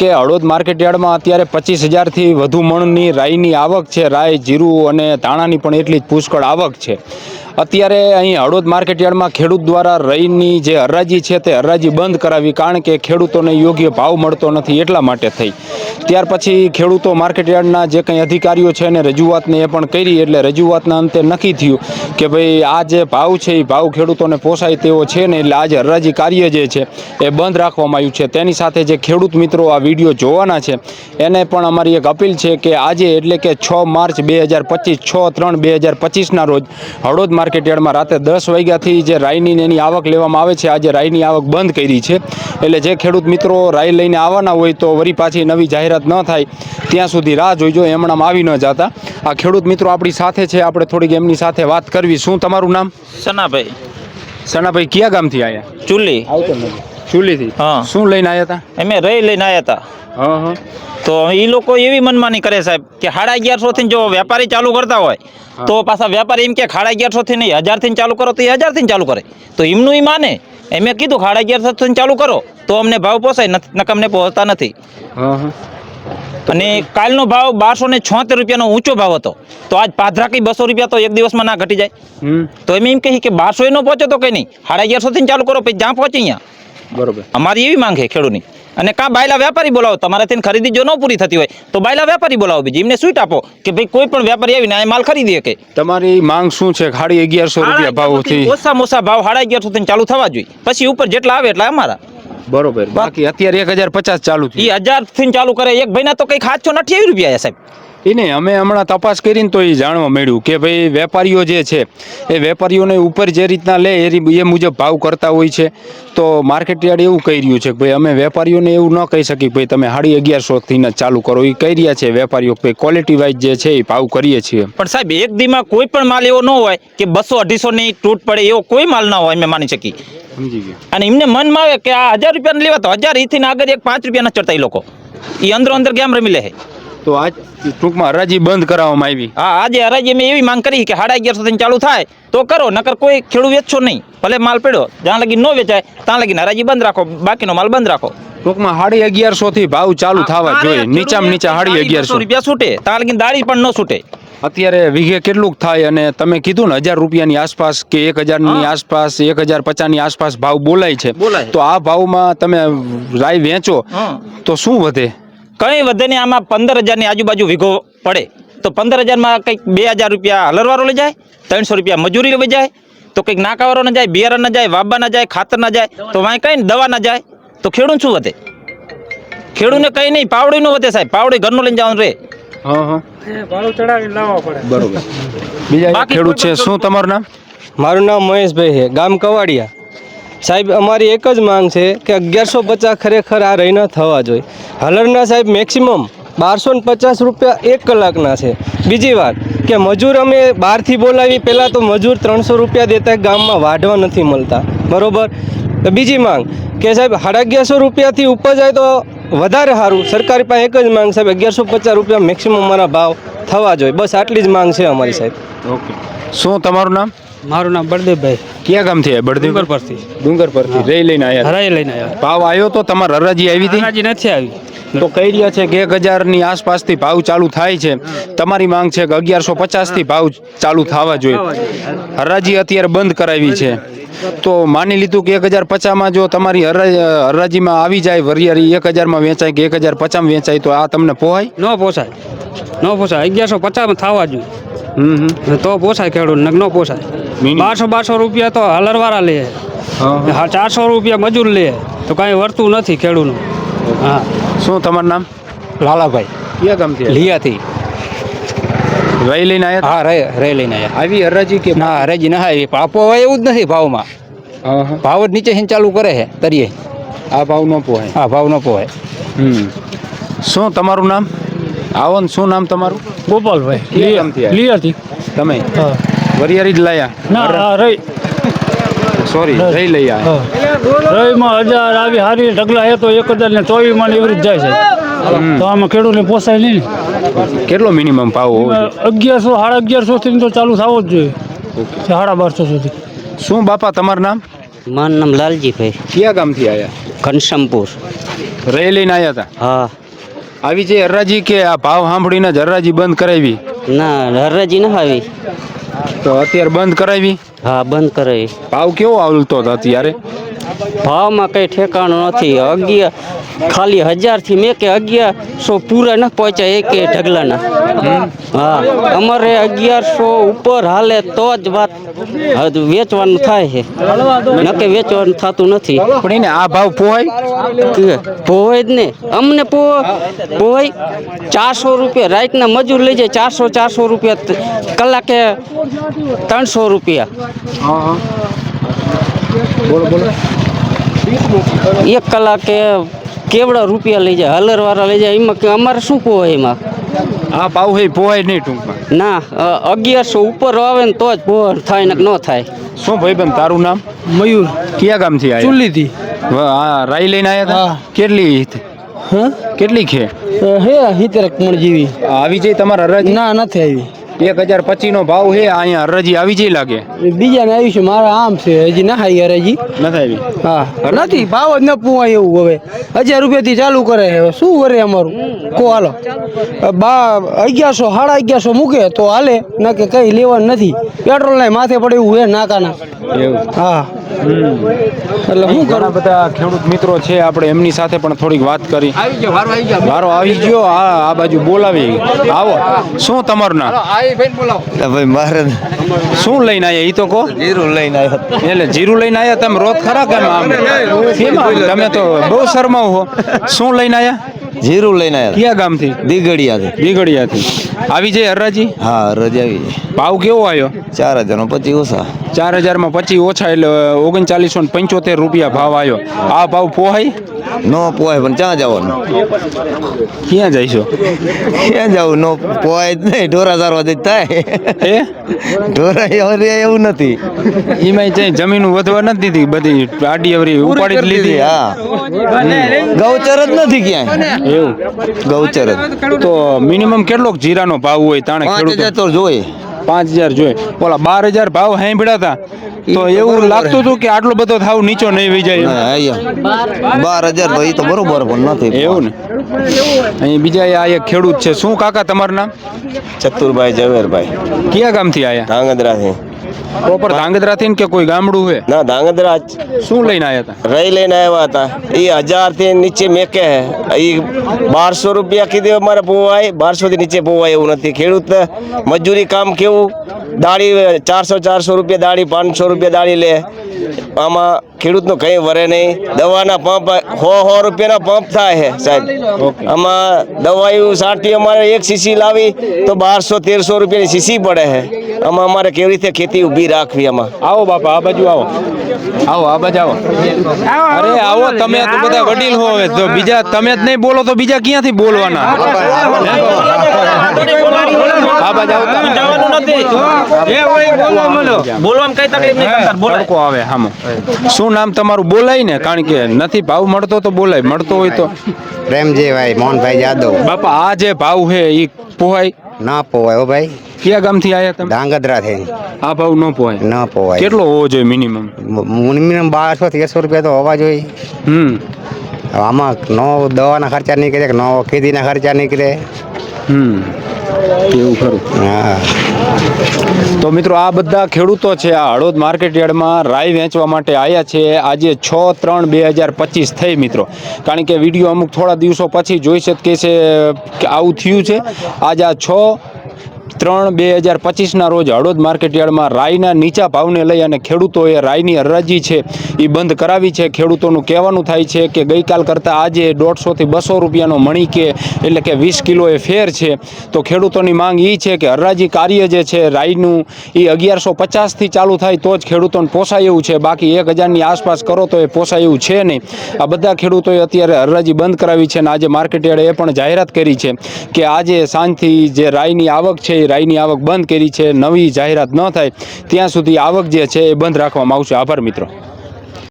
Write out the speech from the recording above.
કે હળવદ માર્કેટ યાર્ડમાં અત્યારે પચીસ હજારથી વધુ મણની રાઈની આવક છે. રાઈ જીરું અને ધાણાની પણ એટલી જ પુષ્કળ આવક છે. અત્યારે અહીં હળવદ માર્કેટયાર્ડમાં ખેડૂત દ્વારા રઈની જે હરાજી છે તે હરાજી બંધ કરાવી કારણ કે ખેડૂતોને યોગ્ય ભાવ મળતો નથી એટલા માટે થઈ. ત્યાર પછી ખેડૂતો માર્કેટયાર્ડના જે કંઈ અધિકારીઓ છે એને રજૂઆતને એ પણ કરી એટલે રજૂઆતના અંતે નક્કી થયું કે ભાઈ આ જે ભાવ છે એ ભાવ ખેડૂતોને પોસાય તેવો છે ને એટલે આજે હરાજી કાર્ય જે છે એ બંધ રાખવામાં આવ્યું છે. તેની સાથે જે ખેડૂત મિત્રો આ વીડિયો જોવાના છે એને પણ અમારી એક અપીલ છે કે આજે એટલે કે છ માર્ચ બે હજાર પચીસ, છ ત્રણ બે હજાર પચીસના રોજ હળવદ માર્કેટ યાર્ડમાં રાતે દસ વાગ્યાથી જે રાઈની એની આવક લેવામાં આવે છે આજે રાઈની આવક બંધ કરી છે. એટલે જે ખેડૂત મિત્રો રાઈ લઈને આવવાના હોય તો વરી પાછી નવી જાહેરાત ન થાય ત્યાં સુધી રાહ જોઈજો એમણામાં આવી ન જતા. આ ખેડૂત મિત્રો આપણી સાથે છે આપણે થોડીક એમની સાથે વાત કરવી. શું તમારું નામ? સનાભાઈ. સનાભાઈ કયા ગામથી આવ્યા ચૂલી ચુલીથી? હા. શું લઈને આવ્યા હતા અમે રહી લઈને આવ્યા હતા હા હા. તો એ લોકો એવી મનમાની કરે સાહેબ કે સાડા અગિયારસો થી જો વેપારી ચાલુ કરતા હોય તો પાછા વેપારી એમ કે સાડા અગિયારસો થી નહીં હજારથી ચાલુ કરો તો એ હજારથી ચાલુ કરે. તો એમનું એ માને. એમે કીધું સાડા અગિયારસો થી ચાલુ કરો તો અમને ભાવ પોસાય અમને પહોંચતા નથી. અને કાલનો ભાવ બારસો ને છોતેર રૂપિયાનો ઊંચો ભાવ હતો. તો આજ પાધરાકી બસો રૂપિયા તો એક દિવસમાં ના ઘટી જાય. તો એમ એમ કહી કે બારસો એનો પહોંચે તો કઈ નહીં. સાડા અગિયારસો થી ચાલુ કરો પછી જ્યાં પહોંચે અહીંયા. બરોબર. અમારી એવી માંગ છે ખેડૂતની. અને કાં બાયલા વેપારી બોલાવો તમારાથી ખરીદી જો ન પૂરી થતી હોય તો બાયલા વેપારી બોલાવો બીજી એમને સ્વીટ આપો કે ભાઈ કોઈ પણ વેપારી આવીને આ માલ ખરીદી શકે તમારી માંગ શું છે? ખાડી અગિયારસો રૂપિયા ભાવથી ઓછા મોસા ભાવ સાડા અગિયારસો થી ચાલુ થવા જોઈએ. પછી ઉપર જેટલા આવે એટલા અમારા. બરોબર. બાકી અત્યારે એક હજાર પચાસ ચાલુ એ હજારથી ચાલુ કરે એક ભાઈના તો કઈ સાતસો ને અઠ્યાવીસ રૂપિયા સાહેબ. એ નહીં અમે હમણાં તપાસ કરીને તો એ જાણવા મળ્યું કે ભાઈ વેપારીઓ જે છે એ વેપારીઓને ઉપર જે રીતના લે એ મુજબ ભાવ કરતા હોય છે. તો માર્કેટ યાર્ડ એવું કહી રહ્યું છે કે ભાઈ અમે વેપારીઓને એવું ન કહી શકીએ ભાઈ તમે સાડી અગિયારસોથી ચાલુ કરો. એ કહી રહ્યા છે વેપારીઓ ભાઈ ક્વોલિટી વાઇઝ જે છે એ ભાવ કરીએ છીએ. પણ સાહેબ એક દીમાં કોઈ પણ માલ એવો ન હોય કે બસો અઢીસોની તૂટ પડે એવો કોઈ માલ ના હોય અમે માની શકીએ. સમજી ગયા. અને એમને મનમાં આવે કે આ હજાર રૂપિયાને લેવા તો હજાર એથી આગળ એક પાંચ રૂપિયાના ન ચડતા એ લોકો. એ અંદરો અંદર ગેમ રમી લે તો આજ ટૂંકમાં હરાજી બંધ કરાવવામાં આવી. હા આજે હરાજી મેં એવી માંગ કરી કે સાડા અગિયારસો થી ચાલુ થાય તો કરો નકર કોઈ ખેડૂત વેચશો નહીં. ભલે માલ પડ્યો જ્યાં લગી ન વેચાય ત્યાં લગી હરાજી બંધ રાખો બાકીનો માલ બંધ રાખો. ટૂંકમાં સાડી અગિયારસો થી ભાવ ચાલુ થવા જોઈએ. નીચામાં નીચા સાડી અગિયારસો. રૂપિયા છૂટે ત્યાં લગી દાળી પણ ન છૂટે. અત્યારે વીઘે કેટલું થાય અને તમે કીધું ને હજાર રૂપિયાની આસપાસ કે એક હજારની આસપાસ એક હજાર પચાસની આસપાસ ભાવ બોલાય છે. તો આ ભાવમાં તમે લાઈ વેચો તો શું વધે? કંઈ વધે નહીં આમાં પંદર હજારની આજુબાજુ વીઘો પડે. તો પંદર હજારમાં કંઈક બે હજાર રૂપિયા હલરવાળો લઈ જાય ત્રણસો રૂપિયા મજૂરી લઈ જાય તો કંઈક નાકાવારો ના જાય બિયારણ ના જાય વાબા ના જાય ખાતર ના જાય તો વાંઈ કંઈ દવા ના જાય. તો ખેડૂત શું વધે? ખેડૂને કંઈ નહીં પાવડી નું વધે સાહેબ. પાવડી ઘરનું લઈને જવાનું રે હા હા. ભાડું ચડાવીને લાવવા પડે. બરોબર. બીજા બાકી ખેડૂત છે. શું તમારું નામ? મારું નામ મહેશભાઈ છે. ગામ કવાડિયા. સાહેબ, અમારી એક જ માંગ છે કે અગિયારસો પચાસ ખરેખર આ રહીના થવા જોઈએ. હલરના સાહેબ મેક્સિમમ બારસો ને પચાસ રૂપિયા એક કલાકના છે. બીજી વાત કે મજૂર અમે બહારથી બોલાવી, પહેલાં તો મજૂર ત્રણસો રૂપિયા દેતા, ગામમાં વાઢવા નથી મળતા. બરોબર? બીજી માંગ કે સાહેબ, સાડા અગિયારસો રૂપિયાથી ઉપર જાય તો વધારે સારું. સરકારી પાસે એક જ માંગ સાહેબ, અગિયારસો પચાસ રૂપિયા મેક્સિમમ અમારા ભાવ થવા જોઈએ. બસ આટલી જ માંગ છે અમારી સાહેબ. ઓકે. શું તમારું નામ? મારું નામ બળદેવભાઈ. ક્યાં ગામથી આવ્યા? બળદેવ ડુંગર પરથી ડુંગર પરથી રહી લઈને આવ્યા? હરાઈ લઈને આવ્યા. ભાવ આવ્યો તો તમારે હરાજી આવી હતી? હરાજી નથી આવી. તો કહી રહ્યા છે કે એક હજારની આસપાસથી ભાવ ચાલુ થાય છે. તમારી માંગ છે કે અગિયારસો પચાસથી ભાવ ચાલુ થવા જોઈએ. હરાજી અત્યારે બંધ કરાવી છે. તો માની લીધું કે એક હજાર પચાસમાં જો તમારી હરા- હરાજીમાં આવી જાય વરિયારી એક હજારમાં વેચાય કે એક હજાર પચાસમાં વેચાય તો આ તમને પોહાય? ન પોસાય. ન પોસાય. અગિયારસો પચાસમાં થવા જોઈએ. હમ તો પોસાય ખેડૂત ન પોસાય. બારસો બારસો રૂપિયા તો હલરવાળા લે. ચારસો રૂપિયા મજૂર લે. તો કાંઈ વર્તું નથી ખેડૂતનું. હા. શું તમારું નામ? લાલાભાઈ. કયા ગામથી લિયાથી. રહી લઈને આવ્યા? હા રે રે લઈને આવ્યા. આવી હરાજી કે ના હરેજી ના આવી આપો હોય એવું જ નથી ભાવમાં. હા, હા. ભાવ જ નીચે ચાલુ કરે છે તરીએ. આ ભાવ ન પોહાય. હા ભાવ ન પોવાય હમ. શું તમારું નામ? આવો ને શું નામ તમારું? ગોપાલભાઈ. કયા ગામથી આવ્યા? લિયાથી. તમે? હા. વરિયારી જ લાયા? ના રહી. સોરી રહી લઈ આવ્યા. રવિમાં હજાર આવી હારી ઢગલા એ તો એક હજાર ને ચોવીસમાં એવરી જ જાય છે. તો આમાં ખેડૂતને પોસાય નહીં. કેટલો મિનિમમ ભાવ અગિયારસો સાડા અગિયારસો થી તો ચાલુ થવો જ જોઈએ. સાડા બારસો સુધી. શું બાપા તમારું નામ? મારું નામ લાલજીભાઈ. કયા ગામથી આવ્યા ઘનશ્યામપુર. રહી લઈને આવ્યા હતા હા. આવી છે હરરાજી કે આ ભાવ સાંભળીને જ હરરાજી બંધ કરાવી? ના હરરાજી ના આવી. તો અત્યારે બંધ કરાવી? હા બંધ કરાવી. ભાવ કેવો આવતો હતો અત્યારે? ભાવમાં કઈ ઠેકાણું નથી. અગિયાર ખાલી હજારથી મેં કે અગિયારસો પૂરા ન પહોંચ્યા એક ઢગલાના. હા અમારે અગિયારસો ઉપર હાલે તો જ વાત વેચવાનું થાય છે. નકે વેચવાનું થતું નથી. પણ એને આ ભાવ પોહાય? પોહાય જ ને. અમને પો પોહાય ચારસો રૂપિયા. રાઈટના મજૂર લઈ જાય ચારસો ચારસો રૂપિયા કલાકે ત્રણસો રૂપિયા. બોલો બોલો. એક કલાકે કેવડા રૂપિયા લઈ જાય હલરવાળા લઈ જાય એમાં કે અમારે શું પોવાય એમાં? હા ભાવ હોય પોવાય નહીં ટૂંકમાં. ના અગિયારસો ઉપર આવે ને તો જ પોવા થાય ને ન થાય. શું ભાઈબંધ તારું નામ? મયુર. કયા ગામથી આવ્યા ચુલ્લીથી. હા રાઈ લઈને આવ્યા. હતા કેટલી હા? કેટલી ખે? હે હિતરક મણ જેવી આવી જઈ તમારા ના નથી આવી. એક હજાર પચીસ નો ભાવ છે અહીંયા હરજી આવી જઈ લાગે. બીજાને આવી છે મારા આમ છે હજી ના ખાઈ હરજી. નથી આવી? હા નથી ભાવ જ ન પુવાય એવું હવે. હજાર રૂપિયાથી ચાલુ કરે હવે શું કરે અમારું? કો હાલો. બા અગિયારસો સાડા અગિયારસો મૂકે તો હાલે. ના કે કઈ લેવાનું નથી. પેટ્રોલ ના માથે પડે એવું હે નાકાના. એવું? હા. એટલે શું ઘણા બધા ખેડૂત મિત્રો છે આપણે એમની સાથે પણ થોડીક વાત કરી. વારો આવી ગયો. આ આ બાજુ બોલાવી. આવો. શું તમારું નામ? ભાઈ મારે શું લઈને આવ્યા એ તો કહો? જીરું લઈને આવ્યો એટલે જીરું લઈને આવ્યા તમે રોજ ખરા કેમ આમ કેમ આમ? તમે તો બહુ શરમાવ હો. શું લઈને આવ્યા જીરું લઈને આવ્યા કયા ગામથી? દીગડિયાથી. દીગડિયાથી. આવી જાય હરરાજી? હા રજા આવી ભાવ કેવો આવ્યો ચાર હજારનો પચીસ ઓછા. ચાર હજારમાં પચીસ ઓછા એટલે ઓગણચાલીસો ને પંચોતેર રૂપિયા ભાવ આવ્યો આ ભાવ પોહાય? નો પોવાય પણ ક્યાં જવાનું? ક્યાં જઈશું? ક્યાં જવું? નો પોવાય જ નહીં ઢોરા સારવા જઈ થાય. ઢોરા અવરી એવું નથી. એમાં ત્યાં જમીન વધવા નથી દીધી બધી આડી અવરી ઉપાડી લીધી. હા. ગૌચર જ નથી ક્યાંય. એવું? ગૌચર જ. તો મિનિમમ કેટલોક જીરાનો ભાવ હોય તાણે ખેડૂતો? તો જોઈએ. પાંચ હજાર જોઈએ. ઓલા બાર હજાર ભાવ સાંભળ્યા હતા. તો એવું લાગતું હતું કે આટલો બધો થાવ નીચો નહીં વહી જાય બાર હજાર. તો એ તો બરોબર પણ નથી એવું ને? અહીં બીજા આ એક ખેડૂત છે. શું કાકા તમારું નામ? ચતુરભાઈ ઝવેરભાઈ. કયા ગામથી આયા? ધાંગધ્રાથી. પ્રોપર ધાંગધ્રાથી કે કોઈ ગામડું છે ના ધાંગધ્રા શું લઈને આવ્યા હતા? રહી લઈને આવ્યા હતા. એ હજારથી નીચે મેકે હે. એ બારસો રૂપિયા કીધું અમારે પોવાય બારસો થી નીચે પોવાય એવું નથી. ખેડૂત મજૂરી કામ કેવું? દાળી ચારસો ચારસો રૂપિયા દાળી પાંચસો રૂપિયા દાળી લે. આમાં ખેડૂતનું કંઈ વરે નહીં. દવાના પંપ સો સો રૂપિયાના પંપ થાય છે સાહેબ. આમાં દવાયું સાટી અમારે એક સીસી લાવી તો બારસો તેરસો રૂપિયાની સીસી પડે છે આમાં અમારે કેવી રીતે ખેતી ઊભી રાખવી આમાં? આવો બાપા આ બાજુ આવો. આવો આ બાજુ આવો. અરે આવો તમે તો બધા વડીલ હો હવે. તો બીજા તમે જ નહીં બોલો તો બીજા ક્યાંથી બોલવાના? શું નામ તમારું? બોલાય ને કારણ કે નથી ભાવ મળતો તો બોલાય. મળતો હોય તો. પ્રેમજીભાઈ મોહનભાઈ યાદવ બાપા આ જે ભાવ છે એ પોહાય? ના પોવાય ભાઈ. કયા ગામથી આયા તમે? ધાંગધ્રા થી આ ભાવ ન પોવાય ન પોવાય કેટલો હોવો જોઈએ મિનિમમ મિનિમમ બારસો તેરસો રૂપિયા તો હોવા જોઈએ. હમ. આમાં નો દવાના ખર્ચા નીકળે કે નો ખેતીના ખર્ચા નીકળે. હમ. એવું ખરું? હા. તો મિત્રો, આ બધા ખેડૂતો છે આ હળોદ માર્કેટ યાર્ડમાં રાઈ વેચવા માટે આવ્યા છે. આજે છ ત્રણ બે હજાર પચીસ થઈ મિત્રો. કારણ કે વીડિયો અમુક થોડા દિવસો પછી જોઈ શકે છે કે આવું થયું છે. આજે આ છ ત્રણ બે હજાર પચીસના રોજ હળવદ માર્કેટયાર્ડમાં રાઈના નીચા ભાવને લઈ અને ખેડૂતોએ રાઈની હરાજી છે એ બંધ કરાવી છે. ખેડૂતોનું કહેવાનું થાય છે કે ગઈકાલ કરતાં આજે દોઢસોથી બસો રૂપિયાનો મણી કે એટલે કે વીસ કિલો એ ફેર છે. તો ખેડૂતોની માંગ એ છે કે હરાજી કાર્ય જે છે રાઈનું એ અગિયારસો પચાસથી ચાલુ થાય તો જ ખેડૂતોને પોસાય એવું છે. બાકી એક હજારની આસપાસ કરો તો એ પોસાય એવું છે નહીં. આ બધા ખેડૂતોએ અત્યારે હરાજી બંધ કરાવી છે અને આજે માર્કેટયાર્ડે એ પણ જાહેરાત કરી છે કે આજે સાંજથી જે રાઈની આવક છે એ રાઈની આવક બંધ કરી છે, નવી જાહેરાત ન થાય, ત્યાં સુધી આવક જે છે એ બંધ રાખવામાં આવશે. આભાર મિત્રો.